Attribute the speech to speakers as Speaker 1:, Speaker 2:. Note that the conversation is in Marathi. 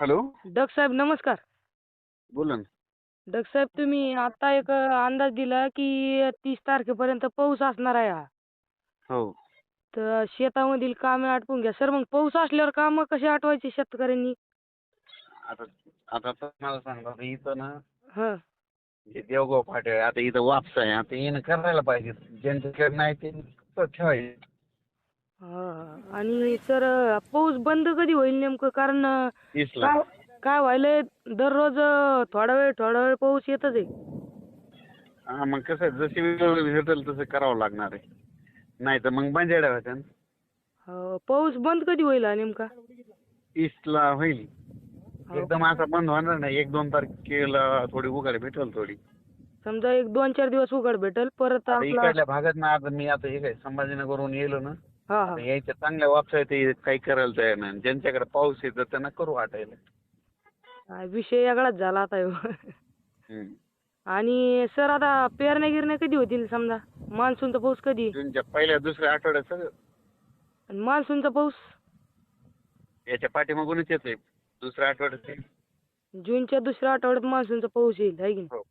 Speaker 1: हॅलो.
Speaker 2: डग साहेब नमस्कार.
Speaker 1: बोला ना.
Speaker 2: डग साहेब तुम्ही आता एक अंदाज दिला की तीस तारखेपर्यंत पाऊस असणार आहे हा.
Speaker 1: हो.
Speaker 2: तर शेतामधील कामे आटपून घ्या. सर मग पाऊस असल्यावर कामं कशी आटवायची शेतकऱ्यांनी?
Speaker 1: आता आता तर मला सांगा आता इथं ना
Speaker 2: हां.
Speaker 1: देवगाव फाटे आहे. आता इथं वापस आहे आता येणं करायला पाहिजे. ज्यांच्याकडे नाही ते ठेवायचे.
Speaker 2: हां. आणि सर पाऊस बंद कधी होईल नेमकं? कारण अं,
Speaker 1: तीसला
Speaker 2: काय काय व्हायलंय? दररोज अं, थोडा वेळ थोडा वेळ पाऊस येतच आहे.
Speaker 1: हा मग कसं आहे, जशी वेळ भेटेल तसं करावं लागणार आहे. नाही तर मग बंजाड्या होत्या.
Speaker 2: हो, पाऊस बंद कधी होईल हा नेमका?
Speaker 1: तीसला होईल.
Speaker 2: हो.
Speaker 1: एकदम असा बंद होणार नाही. एक दोन तारखेला थोडी उघाड भेटेल थोडी.
Speaker 2: समजा एक दोन चार दिवस उघड भेटेल परत
Speaker 1: आता
Speaker 2: आपला
Speaker 1: इकडल्या भागात ना आता मी आता हे काय संभाजीनगरहून येलो ना
Speaker 2: हा हा.
Speaker 1: यायच्या चांगल्या वापस आहे ते काही करायला तयार नाही. ज्यांच्याकडे पाऊस येतो त्यांना करू वाटायला.
Speaker 2: हा, विषय वेगळाच झाला आता ह्यो.
Speaker 1: हम्म.
Speaker 2: आणि सर आता पेरण्या गिरण्या कधी होतील समजा? मान्सूनचा पाऊस कधी?
Speaker 1: जूनच्या पहिल्या दुसऱ्या आठवड्यात सगळं.
Speaker 2: आणि मान्सूनचा पाऊस?
Speaker 1: याच्या पाठीमागूनच येतोय. दुसऱ्या आठवड्यात येईल.
Speaker 2: जूनच्या दुसऱ्या आठवड्यात मान्सूनचा पाऊस येईल आहे की नाही?
Speaker 1: हो.